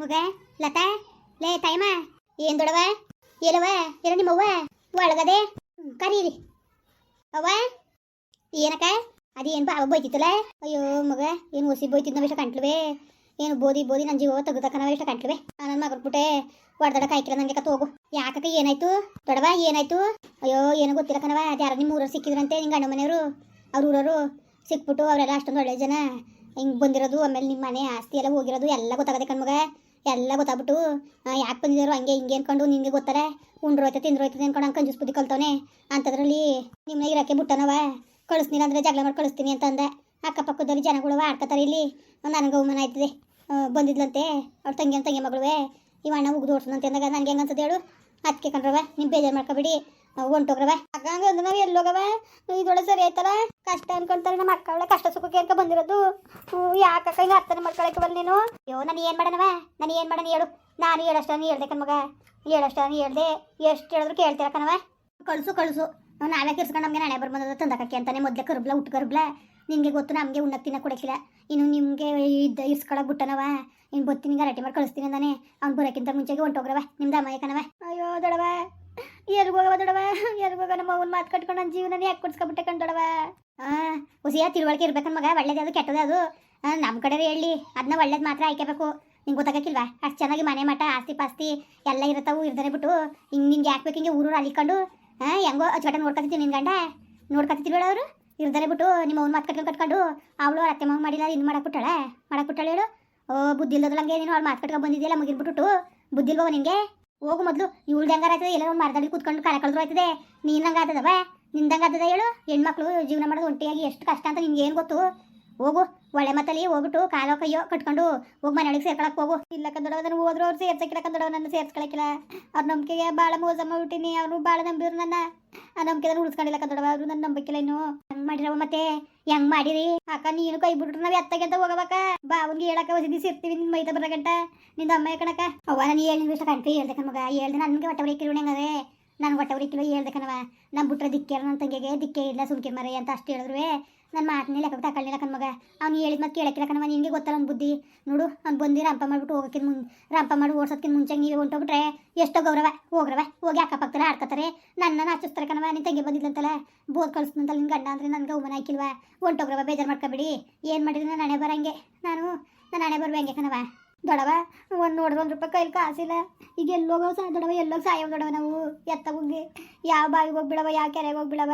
ಮಗ, ಲತಾ, ಲೇ ತಾಯಮ್ಮ, ಏನ್ ದೊಡವ? ಏನವ ಏನ ನಿಮ್ಮವ್ವ? ಒಳಗದೆ. ಕರೀರಿ. ಅವ್ವ, ಏನಕ್ಕ? ಅದೇನು ಬಾವ ಬೈತಿತ್ತಲ್ಲ? ಅಯ್ಯೋ ಮಗ, ಏನು ಒಸಿ ನಾವ್ ಇಷ್ಟ ಕಂಟ್ಲುವೆ. ಏನು ಬೋದಿ ಬೋದಿ ನನ್ನ ಜೀವ ತೆಗ್ದಕ್ಕ ಇಷ್ಟ ಕಂಟ್ಲುವೆ. ನನ್ನ ಮಗನ ಬಿಟ್ಟೆ. ಹೊಡೆದಡ ಕಾಯ್ಕಿಲ್ಲ ನನಗೆ ಕತ್ ಹೋಗು ಏನಾಯ್ತು? ದೊಡವ, ಏನಾಯ್ತು? ಅಯ್ಯೋ, ಏನೋ ಗೊತ್ತಿಲ್ಲ ಕಣವ ಅದು ಯಾರು ನಿಮ್ಮ ಊರವ್ರು ಸಿಕ್ಕಿದ್ರಂತೆ, ನಿಂಗೆ ಗಂಡ ಮನೆಯವರು, ಅವ್ರ ಊರವರು. ಸಿಕ್ಬಿಟ್ಟು ಅವರೆಲ್ಲ ಅಷ್ಟೊಂದು ಒಳ್ಳೆ ಜನ. ಹಿಂಗೆ ಬಂದಿರೋದು, ಆಮೇಲೆ ನಿಮ್ಮ ಮನೆ ಆಸ್ತಿ ಎಲ್ಲ ಹೋಗಿರೋದು, ಎಲ್ಲ ಗೊತ್ತಾಗದೆ ಕಣ್ಮಗ ಎಲ್ಲ ಗೊತ್ತಾಗ್ಬಿಟ್ಟು ಯಾಕೆ ಬಂದಿದ್ದಾರೋ ಹಂಗೆ ಹಿಂಗೆ ಅನ್ಕೊಂಡು ನಿನಗೆ ಗೊತ್ತಾರೆ? ಉಂಡ್ರು ತಿಂದ್ರೋಯ್ತದೆ ಅನ್ಕೊಂಡು ಹಂಗೆ ಕಂಜೂಸ್ ಬುದ್ಧಿ ಕಲ್ತವನೆ. ಅಂಥದ್ರಲ್ಲಿ ನಿಮ್ಮನೆ ಇರೋಕ್ಕೆ ಬಿಟ್ಟನವ? ಕಳಿಸ್ತೀನಿ ಅಂದರೆ ಜಗಳ ಮಾಡಿ ಕಳಿಸ್ತೀನಿ ಅಂತ ಅಂದೆ. ಅಕ್ಕಪಕ್ಕದಲ್ಲಿ ಜನಗಳು ಆಡ್ಕೊತಾರೆ ಇಲ್ಲಿ. ನನಗೆ ಅವಮಾನ ಆಯ್ತದೆ. ಬಂದಿದ್ಲಂತೆ. ಅವ್ರ ತಂಗಿ ತಂಗಿ ಮಗಳುವೆ. ಇವ ಅಣ್ಣ ಉಗ್ದು ಅಂದಾಗ ನನಗೆ ಹೆಂಗೆ ಅನ್ಸುತ್ತೆ ಹೇಳು? ಅದಕ್ಕೆ ಕಣ್ರವ ನೀವು ಬೇಜಾರು ಮಾಡ್ಕೊಬೇಡಿ. ಹೊಂಟೋಗ್ರವ ಹಂಗಂಗೆ ಅಂದ್ರೆ ನಾವು ಎಲ್ಲೋಗವ ಇದೊಳೆ ಸರಿ ಆಯ್ತಲ್ಲ? ಕಷ್ಟ ಅನ್ಕೊಂತಾರೆ ನಮ್ಮ ಅಕ್ಕ ಕಷ್ಟ ಸುಖಕ್ಕೆ ಅಂತ ಬಂದಿರೋದು. ಯಾಕಕ್ಕ ಹಿಂಗೆ ಅರ್ಥನೆ ಮಾಡ್ಕೊಳಕ್ಕೆ ಬಲ್ ನೀನು? ಅಯ್ಯೋ ನಾನು ಏನು ಮಾಡನವ ನಾನು ಏನು ಮಾಡನ ಹೇಳು. ನಾನು ಹೇಳಷ್ಟ ನೀ ಹೇಳ್ದೆ ಕಣ್ಮಗ ಹೇಳಷ್ಟ ನೀ ಹೇಳ್ದೆ. ಎಷ್ಟು ಹೇಳಿದ್ರು ಕೇಳ್ತೀರ ಕಣವ? ಕಳ್ಸು ಕಳ್ಸು. ನಾವೇ ಕಿರ್ಸ್ಕೊಂಡು ನಮಗೆ ನಾಳೆ ಬರ್ಬಂದದ ತಂದಕಕ್ಕೆ ಅಂತಾನೆ ಮೊದಲೇ ಕರ್ಬ್ಲ ಉಟ್ಟು ಕರ್ಬ್ಲ. ನಿನಗೆ ಗೊತ್ತು ನಮಗೆ ಉಣ್ಣಕ್ಕೆ ತಿನ್ನ ಕೊಡಕ್ಕಿಲ್ಲ. ಇನ್ನು ನಿಮಗೆ ಇದ್ದ ಇಸ್ಕೊಳಕ್ಕೆ ಬಿಟ್ಟನವ. ಇನ್ನು ಬತ್ತೀನಿ ಗಲಾಟೆ ಮಾಡಿ ಕಳಿಸ್ತೀನಿ ಅಂದಾನೆ. ಅವ್ನು ಬರೋಕ್ಕಿಂತ ಮುಂಚೆಗೆ ಹೊಂಟೋಗ್ರವ ನಿಮ್ದು ಅಮ್ಮ ಕಣವ ಅಯ್ಯೋ ದೊಡವ ಎಲ್ಗೆ ಹೋಗವ ದೊಡವ? ಎಲ್ಗೋಗ ನಮ್ಮ ಅವ್ನ ಮಾತು ಕಟ್ಕೊಂಡು ನನ್ನ ಜೀವನ ಯಾಕೆ ಕುಡ್ಸ್ಕೊಬಿಟ್ಟೆ ಕಣ್ ದೊಡವ? ಹಾಂ ಹುಸಿಯ ತಿಳುವಳಿಕೆ ಇರ್ಬೇಕನ್ ಮಗ, ಒಳ್ಳೇದು ಅದು, ಕೆಟ್ಟದೇ ಅದು. ನಮ್ಮ ಕಡೆ ಹೇಳಿ ಅದನ್ನ ಒಳ್ಳೇದು ಮಾತ್ರ ಆಯ್ಕೋಬೇಕು ನಿಂಗೆ ಗೊತ್ತಾಗಕ್ಕಿಲ್ವಾ? ಅಷ್ಟು ಚೆನ್ನಾಗಿ ಮನೆ ಮಠ, ಆಸ್ತಿ ಪಾಸ್ತಿ ಎಲ್ಲ ಇರುತ್ತಾವು ಇರ್ದರೆ ಬಿಟ್ಟು. ಹಿಂಗೆ ನಿಂಗೆ ಯಾಕೆ ಬೇಕು ಹಿಂಗೆ ಊರೂರು ಅಲಿಕೊಂಡು ಹಾಂ ಹೆಂಗೋ ಚಟ ನೋಡ್ಕೊತಿದ್ದೀನಿ ನಿನ್ನ ಗಂಡ? ನೋಡ್ಕೊತಿದ್ವಿ ಅವರು? ಇರ್ದರೆ ಬಿಟ್ಟು ನಿಮ್ಮ ಅವ್ನ ಮಾತು ಕಟ್ಕೊಂಡು ಕಟ್ಕೊಂಡು ಅವಳು ಅತ್ತೆ ಮಗ ಮಾಡಿಲ್ಲ, ಇನ್ನು ಮಾಡಕ್ಕೆ ಬಿಟ್ಟಾಳೆ? ಮಾಡಕ್ಕೆ ಬಿಟ್ಟಾಳೆ ಹೇಳು? ಓ, ಬುದ್ಧಿ ನೀನು ಅವ್ಳು ಮಾತು ಕಟ್ಕೊಂಡು ಬಂದಿದ್ದೀಯಲ್ಲ ಮುಗಿದ್ಬಿಟ್ಟು ಬಿಟ್ಟು ಬುದ್ಧಿ ಇಲ್ವೋ ನಿನಗೆ ಹೋಗು ಮೊದಲು, ಇವಳ್ದು ಹೆಂಗಾರ ಆಯ್ತದೆ? ಎಲ್ಲ ಮರದಲ್ಲಿ ಕೂತ್ಕೊಂಡು ಕಾಲ ಕಳೆದ್ರು ಆಯ್ತದೆ. ನೀನಂಗೆ ಆತದವ ನಿಂದಂಗೆ ಆತದ ಹೇಳು. ಹೆಣ್ಮಕ್ಳು ಜೀವನ ಮಾಡೋದು ಒಂಟಿಯಾಗಿ ಎಷ್ಟು ಕಷ್ಟ ಅಂತ ನಿನ್ಗೆ ಏನು ಗೊತ್ತು? ಹೋಗು. ಒಳ್ಳೆ ಮತ್ತಲ್ಲಿ ಹೋಗ್ಬಿಟ್ಟು ಕಾಲೋ ಕೈಯೋ ಕಟ್ಕೊಂಡು ಹೋಗಿ ಮನೆಯೊಳಗೆ ಸೇರ್ಕೊಳಕ್ ಹೋಗು. ಇಲ್ಲ ಕಂದಡವ ನಾನು ಹೋದ್ರು ಅವ್ರು ಸೇರ್ಸಕ್ಕಿಲ್ಲ ಕಂದಡವ ನನ್ನ ಸೇರ್ಸ್ಕೊಳಕ್ಕಿಲ್ಲ. ಅವ್ರ ನಂಬಿಕೆಗೆ ಭಾಳ ಮೋಸ ಮಾಡ್ಬಿಟ್ಟಿನಿ, ಅವರು ಭಾಳ ನಂಬಿದ್ರು ನನ್ನ. ಆ ನಂಬಿಕೆ ಉಳಿಸ್ಕೊಂಡಿಲ್ಲ ಕಂದಡವ, ಅವರು ನನ್ನ ನಂಬಿಕೆಲ್ಲ ಇನ್ನು. ಹೆಂಗ್ ಮಾಡಿರವ ಮತ್ತೆ, ಹೆಂಗ್ ಮಾಡಿರಿ? ಅಕ್ಕ, ನೀನು ಕೈ ಬಿಟ್ರು ನಾವು ಎತ್ತಗೆ ಅಂತ ಹೋಗಬೇಕ ಬಾ, ಅವ್ನಿಗೆ ಹೇಳಕ್ಕ ಹೊಸ ಸಿರ್ತೀವಿ ನಿನ್ ಮೈತ ಬರ ಗಂಟ ನಿಂದ ಅಮ್ಮ ಕಣಕ ಅವ್ವ, ನಾನು ಹೇಳಿ ಕಂಟ್ರಿ ಹೇಳ್ದೆ ಕಣ್ಮಗ ಹೇಳ್ದೆ ನನ್ಗೆ ಹೊಟ್ಟೆ ಬರೀಕಿರು ನನ್ಗೆ ಹೊಟ್ಟೆ ಕಿಲೋ ಹೇಳ್ದೆ ಕಣವ ನಮ್ಮ ಬಿಟ್ರೆ ದಿಕ್ಕೇರ ನನ್ನ ತಂಗಿಗೆ ದಿಕ್ಕೇ ಇಲ್ಲ ಸುಮ್ಕೆ ಮರೆ ಅಂತ ಅಷ್ಟು ಹೇಳಿದ್ರು ನನ್ನ ಮಾತನೇ ಲೆಕ್ಕ ತಗೊಳ್ಳಿಲ್ಲ ಕಣ್ಮಗ ಅವ್ನು ಹೇಳಿದ ಮತ್ತೆ ಕೇಳಕ್ಕಿಲ್ಲ ಕಣವ ನಿನಗೆ ಗೊತ್ತಲ್ಲ ಬುದ್ಧಿ. ನೋಡು, ಅವ್ನು ಬಂದಿ ರಂಪ ಮಾಡಿಬಿಟ್ಟು ಹೋಗೋಕ್ಕಿಂತ ಮುನ್, ರಂಪ ಮಾಡಿ ಓಡ್ಸೋದ್ಕಿಂತ ಮುಂಚೆ ನೀವು ಹೊಂಟೋಗ್ಬಿಟ್ರೆ ಎಷ್ಟೋ ಗೌರವ, ಹೋಗ್ರವ. ಹೋಗಿ ಅಕ್ಕಪಕ್ಕದಲ್ಲಿ ಆಡ್ಕೊತಾರೆ ನನ್ನ ನಾಚಿಸ್ತಾರೆ ಕಣವ ನಿನ್ನ ತಂಗಿ ಬಂದಿದ್ಲಂತಲ್ಲ? ಬೋದ್ ಕಳಿಸ್ತಂತಲ್ಲ ನಿನ್ನ ಗಂಡ ಅಂದರೆ ನನಗೆ ಅವಮಾನ ಹಾಕಿಲ್ವಾ? ಹೊಂಟೋಗ್ರವ, ಬೇಜಾರು ಮಾಡ್ಕೊಬೇಡಿ ಏನು ಮಾಡಿದ್ರೆ ನಾನು ಹಣೆ ಬರಂಗೆ. ನಾನು ನಾನು ಹಣೆ ಬರ್ಬಂಗೆ ಕಣವ ದೊಡವ, ಒಂದು ನೋಡಿದ್ರೆ ಒಂದು ರೂಪಾಯಿ ಕೈಲಿ ಕಾಸಿಲ್ಲ. ಈಗ ಎಲ್ಲೋಗೋ ಸಹ ದೊಡವ ಎಲ್ಲೋಗಿ ಸಾಯೋ ದೊಡವ ನಾವು? ಎತ್ತ ಹೋಗಿ. ಯಾವ ಬಾವಿಗೆ ಹೋಗ್ಬಿಡವ, ಯಾವ ಕೆರೆಗೆ ಹೋಗ್ಬಿಡವ?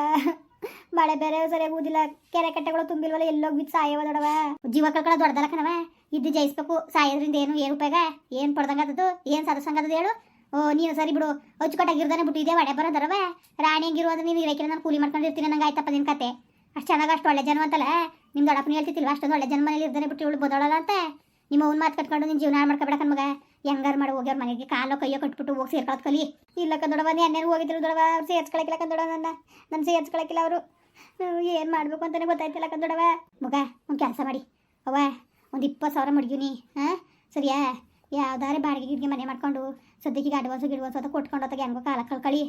ಮಳೆ ಬೇರೆ ಸರಿಯಾಗಿ ಊದಿಲ್ಲ ಕೆರೆ ಕಟ್ಟೆಗಳು ತುಂಬಿಲ್ವಲ್ಲ ಎಲ್ಲೋಗಿ ಬಿದ್ದು ಸಾಯವ ದೊಡವ? ಜೀವ ಕಳ್ಕೊಳ್ಳೋ ದೊಡ್ಡದಲ್ಲ ಕಣವ ಇದ್ದು ಜಯಿಸ್ಬೇಕು. ಸಾಯೋದ್ರಿಂದ ಏನು ಏನು ಉಪಯೋಗ? ಏನು ಪಡ್ದಂಗತ್ತದು ಏನು ಅದು ಹೇಳು. ಓ, ನೀನು ಸರಿ ಬಿಡು. ಅಚ್ಚುಕಟ್ಟಾಗಿರ್ದಾನೆ ಬಿಟ್ಟು ಇದೇ ಒಡೆ ಬರೋದರವ ರಾಣಿ ಹೆಂಗಿರುವಾಗ ನೀನು ಇರಕ್ಕಿಲ್ಲ ನಾನು ಕೂಲಿ ಮಾಡ್ಕೊಂಡಿರ್ತೀನಿ ನಂಗೆ ಆಯ್ತಪ್ಪ ನಿನ್ನ ಕತೆ. ಅಷ್ಟು ಚೆನ್ನಾಗಿ ಅಷ್ಟು ಒಳ್ಳೆ ಜನ್ಮ ಅಂತಲ್ಲ? ನಿಮ್ಮ ದೊಡ್ಡಪ್ಪನ ಹೇಳ್ತಿತ್ತಿಲ್ವ ಅಷ್ಟೊಂದು ಒಳ್ಳೆ ಜನ್ಮನಲ್ಲಿ ಮನೇಲಿ ಇರ್ದಾನೆ ಬಿಟ್ಟು ಇವಳು ಬದಳಲ್ಲ ಅಂತ? ನಿಮ್ಮ ಅವ್ನ ಮಾತು ಕಟ್ಕೊಂಡು ನಿನ್ನ ಜೀವನ ಮಾಡ್ಕೊಬೇಡ ಮಗ. ಹೆಂಗಾರು ಮಾಡಿ ಹೋಗಿ ಅವ್ರ ಮನೆಗೆ ಕಾಲೋ ಕೈಯೋ ಕಟ್ಬಿಟ್ಟು ಹೋಗಿ ಸೇರ್ಕೊಳತ್ ಕಲಿ. ಇಲ್ಲ ಕಂದೊಡವ ಎಣ್ಣೆರು ಹೋಗಿದ್ರು ದೊಡವ ಅವ್ರು ಸೇರ್ಸ್ಕೊಳಕಿಲ್ಲ ಕಂದೊಡವ ನನ್ನ. ನನ್ನ ಸೇರ್ಸ್ಕೊಳಕಿಲ್ಲ ಅವರು. ಏನು ಮಾಡಬೇಕು ಅಂತಲೇ ಗೊತ್ತಾಯ್ತಿಲ್ಲ ಕಂದೊಡವ ಮಗ, ಒಂದು ಕೆಲಸ ಮಾಡಿ. ಅವ್ವ, ಒಂದು ಇಪ್ಪತ್ತು ಸಾವಿರ ಮಡ್ಗಿವ್ನಿ ಹಾಂ? ಸರಿಯಾ? ಯಾವ್ದಾರೆ ಬಾಡಿಗೆ ಗಿಡ್ಗೆ ಮನೆ ಮಾಡ್ಕೊಂಡು ಸದ್ಯಕ್ಕೆ ಅಡ್ವಾನ್ಸು ಗಿಡ್ವಾನ್ಸು ಅಂತ ಕೊಟ್ಕೊಂಡು ಹೊತ್ತಾಗ ಹೆಂಗೋ ಕಾಲ ಕಳ್ಕೊಳ್ಳಿ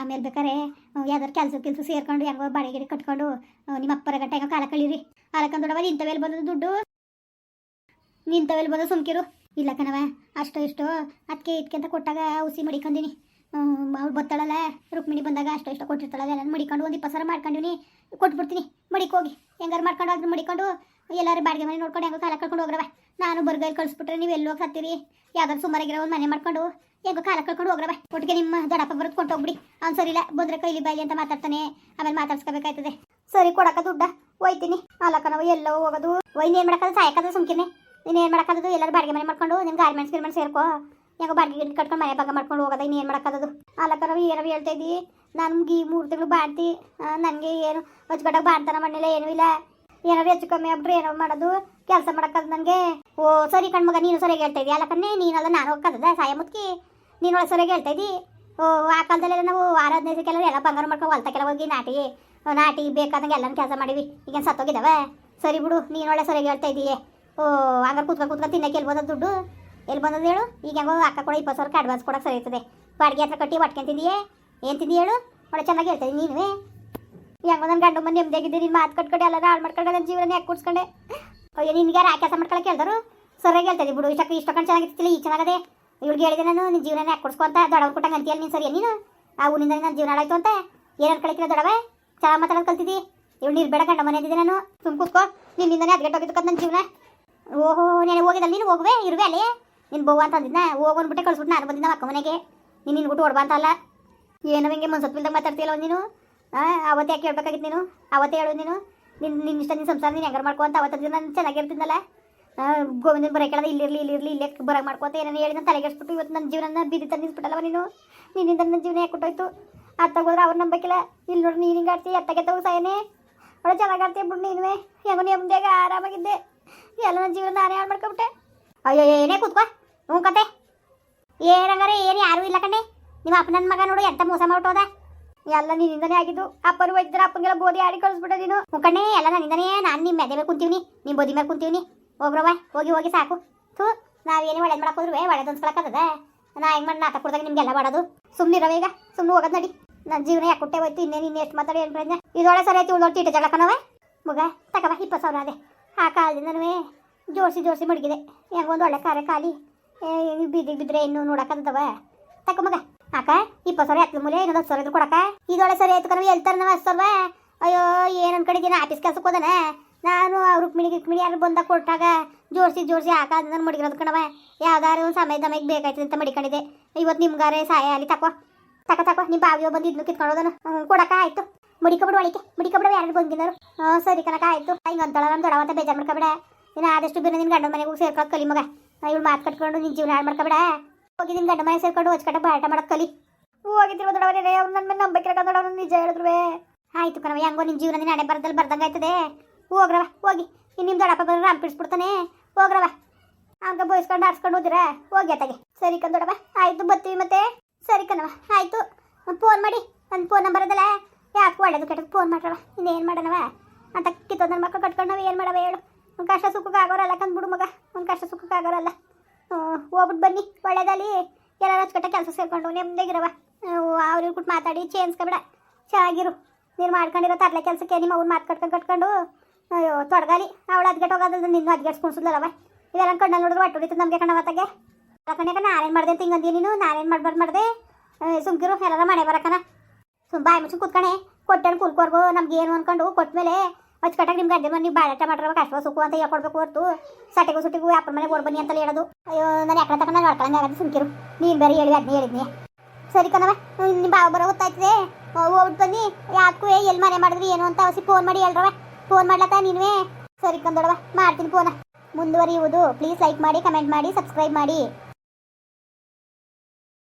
ಆಮೇಲೆ ಬೇಕಾರೆ ಯಾವ್ದಾರು ಕೆಲಸ ಕೆಲಸ ಸೇರ್ಕೊಂಡು ಹೆಂಗೋ ಬಾಡಿಗೆ ಗಿಡ ಕಟ್ಕೊಂಡು ನಿಮ್ಮ ಅಪ್ಪರ ಗಂಟೆ ಹೆಂಗೋ ಕಾಲ ಕಳೀರಿ. ಅಲಕಂದೊಡವ ನಿಂತವೆಲ್ಲಿ ಬಂದದ್ದು ದುಡ್ಡು. ನಿಂತವೆಲ್ಲಿ ಬಂದು ಸುಮ್ಕಿರು. ಇಲ್ಲ ಕಣವ ಅಷ್ಟು ಇಷ್ಟು ಅದಕ್ಕೆ ಇದಕ್ಕೆ ಅಂತ ಕೊಟ್ಟಾಗ ಉಸಿ ಮಡಿಕೊಂಡಿನಿ ಅವ್ಳು ಬತ್ತಾಳಲ್ಲ, ರುಕ್ಮಿಣಿ ಬಂದಾಗ ಅಷ್ಟು ಇಷ್ಟು ಕೊಟ್ಟಿರ್ತಾಳಲ್ಲ ಎಲ್ಲ ಮಡಿಕೊಂಡು ಒಂದು ಇಪ್ಪತ್ತು ಮಾಡ್ಕೊಂಡಿನಿ ಕೊಟ್ಬಿಡ್ತೀನಿ, ಮಡಿಕ್ ಹೋಗಿ. ಹೆಂಗಾರು ಮಾಡ್ಕೊಂಡು ಅದ್ರ ಮಡಿಕೊಂಡು ಎಲ್ಲರೂ ಬಾಡಿಗೆ ಮನೆ ನೋಡ್ಕೊಂಡು ಹೆಂಗೋ ಕಾಲ ಕಳ್ಕೊಂಡು ಹೋಗ್ರವ ನಾನು ಬರ್ಗೈಲಿ ಕಳಿಸ್ಬಿಟ್ರೆ ನೀವು ಎಲ್ಲೋಗಿ ಹತ್ತೀರಿ ಯಾವ್ದಾದ್ರು ಸುಮಾರಾಗಿರೋ ಒಂದು ಮನೆ ಮಾಡ್ಕೊಂಡು ಹೆಂಗೋ ಕಾಲ ಕಳ್ಕೊಂಡು ಹೋಗ್ರವ ಒಟ್ಟಿಗೆ ನಿಮ್ಮ ದೊಡ್ಡಪ್ಪ ಬರೋದು ಕೊಂಡು ಹೋಗ್ಬಿಡಿ. ಅವ್ನು ಸರಿ ಇಲ್ಲ ಬಂದ್ರೆ ಕೈಲಿ ಬಾಯಿ ಅಂತ ಮಾತಾಡ್ತಾನೆ. ಆಮೇಲೆ ಮಾತಾಡ್ಸ್ಕೋಬೇಕಾಯ್ತದೆ. ಸರಿ ಕೊಡಕ ದುಡ್ಡ ಹೋಯ್ತೀನಿ ಅಲ್ಲ ಕಣವ ಎಲ್ಲೋ ಹೋಗೋದು. ಒಯ್ದು ಏನು ಸಾಯಕದ ಸುಮ್ಕಿನೆ ನೀನು ಏನು ಮಾಡಕ್ಕದು ಎಲ್ಲರೂ ಬಾಡಿಗೆ ಮನೆ ಮಾಡ್ಕೊಂಡು ನಿಮ್ಮ ಗಾರ್ಮೆಂಟ್ಸ್ ಗಿರ್ಮೆಂಟ್ಸ್ ಸೇರ್ಕೋ. ಹೆಂಗೋ ಬಾಡಿಗೆ ಗಿಡ ಕಟ್ಕೊಂಡು ಮನೆ ಭಾಗ ಮಾಡ್ಕೊಂಡು ಹೋಗೋದ? ನೀನು ಏನು ಅಲ್ಲಕ್ಕ ರವಿ ಏನೋ ಹೇಳ್ತಾ ನಮ್ಗೆ ಈ ಮೂರು ತಿಂಗಳು ಬಾಡ್ತಿ ನನಗೆ ಏನು ಅಚ್ಚುಕಟ್ಟಾಗಿ ಬಾಡ್ತಾನ ಮಣ್ಣಿಲ್ಲ ಏನೂ ಇಲ್ಲ. ಏನಾದ್ರು ಹೆಚ್ಚು ಕಮ್ಮಿ ಆಗ್ಬಿಟ್ರೆ ಏನೋ ಮಾಡೋದು. ಕೆಲಸ ಮಾಡಕ್ಕದು ನನಗೆ. ಓ, ಸರಿ ಕಣ್ಮಗ ನೀನು ಸರಿಯಾಗಿ ಹೇಳ್ತಾ ಇದ್ದಿ ಅಲ್ಲಕ್ಕನ್ನೇ ನೀನಲ್ಲ, ನಾನು ಹೋಗ್ಕದ ಸಾಯ ಮುತ್ಕಿ. ನೀನು ಒಳಗೆ ಸರಿಯಾಗಿ ಹೇಳ್ತಾ ಓ, ಆ ಕಾಲದಲ್ಲೆಲ್ಲ ನಾವು ವಾರ ಹದಿನೈದು ಕೆಲವರು ಎಲ್ಲ ಬಂಗಾರ ಮಾಡ್ಕೊಂಡು ಹೊಲ್ತಕ್ಕೆಲ್ಲ ಹೋಗಿ ನಾಟಿ ನಾಟಿ ಬೇಕಾದಂಗೆ ಎಲ್ಲನೂ ಕೆಲಸ ಮಾಡಿವಿ. ಈಗ ಸತ್ತೋಗಿದ್ದಾವೆ? ಸರಿ ಬಿಡು, ನೀನು ಒಳ್ಳೆ ಸರಿಯಾಗಿ ಹೇಳ್ತಾ ಹಂಗಾರೆ ಕೂತ್ಕೊಂಡು ಕೂತ್ಕ ತಿನ್ನಕ್ಕೆ ಎಲ್ಲಿ ಬಂದದ ದುಡ್ಡು? ಎಲ್ಲಿ ಬಂದದ್ದು ಹೇಳು? ಈಗ ಹೆಂಗೋ ಅಕ್ಕ ಕೂಡ ಇಪ್ಪತ್ತು ಸಾವಿರಕ್ಕೆ ಅಡ್ವಾನ್ಸ್ ಕೊಡಕ್ಕೆ ಸರಿ ಇರ್ತದೆ. ಬಾಡಿಗೆ ಹತ್ರ ಕಟ್ಟಿ ಒಟ್ಕೊಂತಿದೀಯೇ ಏನು ಹೇಳು? ಒಳ್ಳೆ ಚೆನ್ನಾಗಿ ಹೇಳ್ತೀನಿ ನೀನು ಹೆಂಗೋ ನನ್ನ ಗಂಡು ಮನೆ ನೆಮ್ಮದಿಯಾಗಿದ್ದೆ ನಿನ್ನ ಮಾತು ಕಟ್ಕೊಂಡು ಎಲ್ಲ ಹಾಳು ಮಾಡ್ಕೊಂಡು ನನ್ನ ಜೀವನ ಯಾಕೆ ಕೂಡ್ಸ್ಕೊಂಡೆ? ಅಯ್ಯೋ ನಿನ್ಗೆ ಯಾರು ಆ ಕೆಲಸ ಮಾಡ್ಕೊಳಕ್ಕೆ ಹೇಳ್ದರು? ಸರಿಯಾಗಿ ಹೇಳ್ತದೆ ಬಿಡು ಇಷ್ಟಕ್ಕೆ ಇಷ್ಟೊಂದು ಚೆನ್ನಾಗಿರ್ತಿಲ್ಲ ಈ ಚೆನ್ನಾಗದೆ. ಇವ್ಳಿಗೆ ಹೇಳಿದೆ ನಾನು ನಿನ್ನ ಜೀವನ ಯಾಕೆ ಕೊಡ್ಸ್ಕೊ ಅಂತ ದೊಡ್ಡವ್ರು ಕೊಟ್ಟಂಗೆ ಅಂತೀಯಲ್ಲ ನೀನು ಸರಿಯ ನೀನು? ಆ ಊನಿಂದ ನನ್ನ ಜೀವನ ಹಾಳಾಯ್ತು ಅಂತ? ಏನಾರು ಕಳಿಕಿಲ್ಲ ದೊಡವೆ ಚೆನ್ನಾಗಿ ಮಾತಾಡೋದು ಕಲ್ತಿದ್ದಿ? ಇವಳು ನೀರು ಬೇಡ ಕಂಡ ಮನೆ ಇದ್ದಿದ್ದೆ ನಾನು. ಸುಮ್ ಕೂತ್ಕೋ, ನಿನ್ನಿಂದನೇ ಅದ್ಗೆಟ್ಟೋಗಿದ್ದು ನನ್ನ ಜೀವನ. ಓಹೋ, ನೀನು ಹೋಗಿದ್ದಲ್ಲ, ನೀನು ಹೋಗುವೆ, ಇರುವೆ ಅಲ್ಲಿ? ನಿನ್ನ ಬೋವ ಅಂತ ಅಂದಿದ್ನ ಹೋಗೊಂಡ್ಬಿಟ್ಟೆ ಕಳ್ಸ್ಬಿಟ್ಟು ನಾನು ಬಂದಿದ್ದ ಅಕ್ಕ ಮನೆಗೆ ನೀನು ನಿನ್ಬಿಟ್ಟು ಓಡ್ಬಾ ಅಂತಲ್ಲ ಏನೋ ಹಿಂಗೆ ಮನ್ಸತ್ವಿಲ್ದಾಗ ಮಾತಾಡ್ತೀಯಲ್ಲ ನೀನು? ಅವತ್ತೇ ಯಾಕೆ ಹೇಳ್ಬೇಕಾಗಿತ್ತು ನೀನು? ಅವತ್ತೇ ಹೇಳು ನೀನು. ನಿನ್ನ ನಿನ್ನ ಇಷ್ಟ ನಿನ್ನ ಸಂಸಾರ ನೀನು ಹೆಂಗಾರು ಮಾಡ್ಕೊ ಅಂತ ಅವತ್ತು ನಾನು ಚೆನ್ನಾಗಿರ್ತಿದ್ದಲ್ಲ ಗೋವಿಂದನ ಬರೋ ಕೇಳದ ಇಲ್ಲಿರಲಿ ಇಲ್ಲಿರಲಿ ಇಲ್ಲೇ ಬರಕ್ಕೆ ಮಾಡ್ಕೊತ ಏನೇನು ಹೇಳಿ ನಾನು ತಲೆಗೆಡ್ಸ್ಬಿಟ್ಟು ಇವತ್ತು ನನ್ನ ಜೀವನ ಬೀದಿ ತಂದು ನೀನು? ನಿನ್ನಿಂದ ನನ್ನ ಜೀವನ ಯಾಕೆ ಕೊಟ್ಟೋಯ್ತು ಅತ್ತಾಗ ಹೋದ್ರೆ ಅವ್ರು ನಂಬಕ್ಕಿಲ್ಲ ಇಲ್ಲಿ ನೋಡಿ ನೀನು ಹಿಂಗೆ ಆಡ್ತಿ ಅತ್ತಗೆ ತಗೋ ಸಾಯನೇ. ಅವಳು ಆಡ್ತೀಯ ಬಿಡು ನೀನುವೆ. ಹೆಂಗೋ ನೆಮ್ಮದಿಯಾಗ ಆರಾಮಾಗಿದ್ದೆ. ಎಲ್ಲ ನನ್ನ ಜೀವನ ನಾನೇ ಹಾಳು ಮಾಡ್ಕೊಬಿಟ್ಟೆ. ಅಯ್ಯೋ ಏನೇ ಕೂತ್ಕೋ, ಹ್ಞೂ ಕತೆ. ಏನಂಗಾರೆ ಏನು ಯಾರೂ ಇಲ್ಲ ಕಣೆ. ನಿಮ್ಮ ಅಪ್ಪನ ಮಗ ನೋಡು, ಎಂತ ಮೋಸ ಮಾಡ್ಬಿಟ್ಟೋದ ಎಲ್ಲ ನಿನ್ನಿಂದನೇ ಆಗಿದ್ದು. ಅಪ್ಪರು ಒಯ್ದ್ರ ಅಪ್ಪಂಗೆಲ್ಲ ಬೋದಿ ಆಡಿ ಕಳಿಸ್ಬಿಟ್ಟೆ ನೀನು. ಕಣ್ಣೆ ಎಲ್ಲ ನನ್ನಿಂದನೇ. ನಾನು ನಿಮ್ಮ ಮೆದೆ ಮೇಲೆ ಕುಂತೀವಿ ನಿಮ್ಮ ಬೋದಿ ಮೇಲೆ ಕುಂತೀವಿ ಹೋಗ್ರವ ಹೋಗಿ ಹೋಗಿ ಸಾಕು. ಥೂ, ನಾವೇನು ಒಳ್ಳೇದು ಮಾಡಕ್ಕೆ ಹೋದ್ರು ಒಳ್ಳೇದು ಅನ್ಸ್ಕೊಳಕ್ಕದ ನಾ ಹೆಂಗೆ ಮಾಡಿ ನಾಟಕ ಕೊಡ್ದಾಗ ನಿಮ್ಗೆಲ್ಲ ಮಾಡೋದು? ಸುಮ್ಮನಿರವ ಈಗ ಸುಮ್ಮನೆ ಹೋಗೋದು ನಡಿ. ನನ್ನ ಜೀವನ ಯಾಕೆ ಕೊಟ್ಟೆ ಹೋಯ್ತು, ಇನ್ನೇನು, ಇನ್ನೆಷ್ಟು ಮಾತಾಡಿ ಏನು ಪ್ರಜ್ಞೆ ಇದೊಳೆ ಸರಿ ಆಯ್ತು ಉಳ್ಳೋಳು ತೀಟ ಜಗಳಕನವ ಮಗ ತಗವ ಇಪ್ಪತ್ತು ಸಾವಿರ ಅದೇ. ಆ ಕಾಲದಿಂದನೂ ಜೋಡಿಸಿ ಜೋಡಿಸಿ ಮಡಗಿದೆ. ಒಂದು ಒಳ್ಳೆ ಕಾರ್ಯ ಖಾಲಿ. ಬೀದಿಗೆ ಬಿದ್ದರೆ ಇನ್ನು ನೋಡಕ್ಕಂತವ ತಕ್ಕ ಮಗ. ಅಕ್ಕ ಇಪ್ಪತ್ತು ಸಾವಿರ ಹತ್ತು ಮೂಲೆ, ಇನ್ನೊಂದು ಹತ್ತು ಸಾವಿರ ಕೊಡಕ್ಕ ಕೊಡಕ. ಇದೊಳೆ ಸರಿ ಆಯ್ತು ಕಣವ ಎಲ್ತಾರ ನಾವು ಹತ್ತು ಅಯ್ಯೋ, ಏನು ಅನ್ಕೊಂಡಿದ್ದೀನಿ ಆಫೀಸ್ ಕೆಲಸಕ್ಕೆ ಹೋದನ? ನಾನು ರುಕ್ಮಿಣಿ ಗಿಕ್ಮಿಣಿ ಯಾರು ಬಂದಾಗ ಕೊಟ್ಟಾಗ ಜೋಡಿಸಿ ಜೋಡಿಸಿ ಹಾಕ ನಾನು ಮಡಿಗಿರೋದು ಕಣವ ಯಾವ್ದಾರು ಒಂದು ಸಮಯ ದಮಯಕ್ಕೆ ಬೇಕಾಯ್ತು ಅಂತ ಮಡಿಕೊಂಡಿದ್ದೆ. ಇವತ್ತು ನಿಮ್ಗಾರೆ ಸಹಾಯ ಅಲ್ಲಿ ತಕೋ. ತಕ, ತಕೋ. ನಿಮ್ಮ ಬಾವಿಯೋ ಬಂದು ಇದನ್ನು ಕಿತ್ಕೊಂಡೋದನು ಹ್ಞೂ ಕೊಡಕ ಆಯ್ತು. ಮಡಿಕೊಬಿಡು ಒಳಿಕೆ ಮಡಿಕೊಬಿಡು ಯಾರು ಬಂದಿನರು ಹಾಂ, ಸರಿ ಕನಕ ಆಯಿತು. ಹಿಂಗೆ ಅಂತಳ ನಮ್ಮ ಮತ್ತೆ ಬೇಜಾರು ಮಾಡ್ಕೊಬೇಡ. ನೀನು ಆದಷ್ಟು ಬೇರೆ ನಿನ್ನ ಗಂಡ ಮನೆಗೆ ಹೋಗಿ ಸೇರ್ಕೊಂಡು ಕಲಿ ಮಗ. ಇವಳು ಮಾತು ಕಟ್ಕೊಂಡು ನಿನ್ನ ಜೀವನ ಹಾಳು ಮಾಡ್ಕೊಬಿಡ. ಹೋಗಿ ನಿನ್ನ ಗಂಡ ಮನೆ ಸೇರ್ಕೊಂಡು ಹೊಚ್ಕಟ್ಟ ಬಾಟ ಮಾಡಕ್ಕೆ ಕಲಿ. ಹೋಗಿದ್ರು ದೊಡ್ಡವರೇ ಅವ್ರು ನನ್ನ ಮೇಲೆ ನಂಬಿಕೆ ದೊಡವನು ನಿಜ ಹೇಳಿದ್ರು ಆಯ್ತು ಕಣವ ಹೆಂಗೋ ನಿನ್ನ ಜೀವನ ನಿನ್ನ ಹಣೆ ಬರದಲ್ಲಿ ಬರ್ದಂಗೆ ಆಯ್ತದೆ ಹೋಗ್ರವ ಹೋಗಿ. ಇನ್ನು ನಿಮ್ಮ ದೊಡ್ಡಪ್ಪ ಬಂದ್ರೆ ರಾಂಪಿಡ್ಸ್ಬಿಡ್ತಾನೆ ಹೋಗ್ರವ ಹಂಗ ಬೋಯಿಸ್ಕೊಂಡು ಆಡ್ಸ್ಕೊಂಡು ಹೋದಿರ? ಹೋಗಿ ಅತ್ತಾಗೆ ಸರಿ ಕಂದೊಡವ ಆಯಿತು, ಬರ್ತೀವಿ ಮತ್ತೆ. ಸರಿ ಕಣವ ಆಯಿತು. ಫೋನ್ ಮಾಡಿ ನನ್ನ ಫೋನ್ ನಂಬರ್ ಅದಲ್ಲ. ಯಾಕೆ ಒಳ್ಳೇದು ಕೆಟ್ಟದ್ದು ಫೋನ್ ಮಾಡ್ರವ. ಇನ್ನೇನು ಮಾಡೋಣವ? ಅಂತ ಕಿತ್ತೋದ್ ನನ್ನ ಮಕ್ಕಳು ಕಟ್ಕೊಂಡು ಏನು ಮಾಡವ ಹೇಳು. ಒಂದು ಕಷ್ಟ ಸುಖಕ್ಕೆ ಆಗೋರಲ್ಲ ಕಂದ್ಬಿಡು ಮಗ. ಒಂದು ಕಷ್ಟ ಸುಖಕ್ಕೆ ಆಗೋರಲ್ಲ. ಹೋಗ್ಬಿಟ್ಟು ಬನ್ನಿ. ಒಳ್ಳೇದಲ್ಲಿ ಎಲ್ಲರೂ ಹಚ್ಕಟ್ಟ ಕೆಲಸ ಸೇರ್ಕೊಂಡು ನೆಮ್ಮದಿಗಿರವ ಅವ್ರಿಗೆ ಕೂಟ್ ಮಾತಾಡಿ ಚೇಂಜ್ಕೊಬೇಡ. ಚೆನ್ನಾಗಿರು. ನೀನು ಮಾಡ್ಕೊಂಡಿರೋ ತರಲೆ ಕೆಲಸಕ್ಕೆ ನಿಮ್ಮ ಅವ್ರು ಮಾತು ಕಟ್ಕೊಂಡು ಕಟ್ಕೊಂಡು, ಅಯ್ಯೋ, ತೊಡಗಾಲಿ. ಅವಳು ಅದ್ಗೆಟ್ ಹೋಗೋದ್ರೆ ನಿನ್ನ ಅದ್ಗೆಟ್ಸ್ಕೊಂಡ್ಸಲ್ಲ ಇದೆಲ್ಲ ಕಣ್ಣಲ್ಲಿ ನೋಡಿದ್ರೆ ಒಟ್ಟು ಹೊಡಿತು ನಮಗೆ ಕಣ್ಣ ಮತ್ತಾಗೆ ಕಣ್ಯಾಕ ನಾನೇನು ಮಾಡಿದೆ ಅಂತ ಹಿಂಗಂದಿ ನೀನು? ನಾನೇನು ಮಾಡ್ಬಾರ್ದು ಮಾಡಿದೆ? ಸುಮ್ಕಿರು. ಎಲ್ಲರ ಮನೆ ಬರಕನ. ಬಾಯಿ ಮುಚ್ಚು ಕೂತ್ಕಣೆ. ಕೊಟ್ಟೆಣ್ಣು ಕುಲ್ಕೋರ್ಗು ನಮ್ಗೆ ಏನು ಅನ್ಕೊಂಡು ಕೊಟ್ಮೇಲೆ ಅಚ್ಚುಕಟ್ಟಾಗಿ ನಿಮ್ಗೆ ಅಡ್ಡೆ ಮನೆ ಬಾಳೆಟ ಮಾಡಿರೋ ಕಷ್ಟ ಸುಖು ಅಂತ ಹೇಳ್ಕೊಡ್ಬೇಕು ಹೊರ್ತು. ಸಟೆಗೂ ಸುಟ್ಟಿಗೂ ಅಪ್ಪನ ಮನೆ ಓಡ್ ಬನ್ನಿ ಹೇಳೋದು. ಅಯ್ಯೋ, ನಾನು ಯಾಕಡೆ ತಗೊಂಡು ನಾನು ಆಗತ್ತೆ ಸುಮ್ಕಿರು. ನೀನು ಬೇರೆ ಹೇಳಿ ಅದನ್ನೇ ಹೇಳಿದ್ನಿ. ಸರಿ ಕಣವ ನಿಮ್ಮ ಬಾವ ಬರೋ ಗೊತ್ತಾಯ್ತದೆ ಹೋಗ್ಬಿಟ್ಟು ಬನ್ನಿ. ಯಾಕೂ ಎಲ್ಲಿ ಮನೆ ಮಾಡಿದ್ರಿ ಏನು ಅಂತ ಅವಸಿ ಫೋನ್ ಮಾಡಿ ಹೇಳ್ರವ ಫೋನ್ ಮಾಡ್ಲತ್ತ ನೀನುವೇ? ಸರಿ ಕಂದೊಡವ ಮಾಡ್ತೀನಿ ಫೋನ ಮುಂದುವರಿಯುವುದು. ಪ್ಲೀಸ್ ಲೈಕ್ ಮಾಡಿ ಕಮೆಂಟ್ ಮಾಡಿ ಸಬ್ಸ್ಕ್ರೈಬ್ ಮಾಡಿ.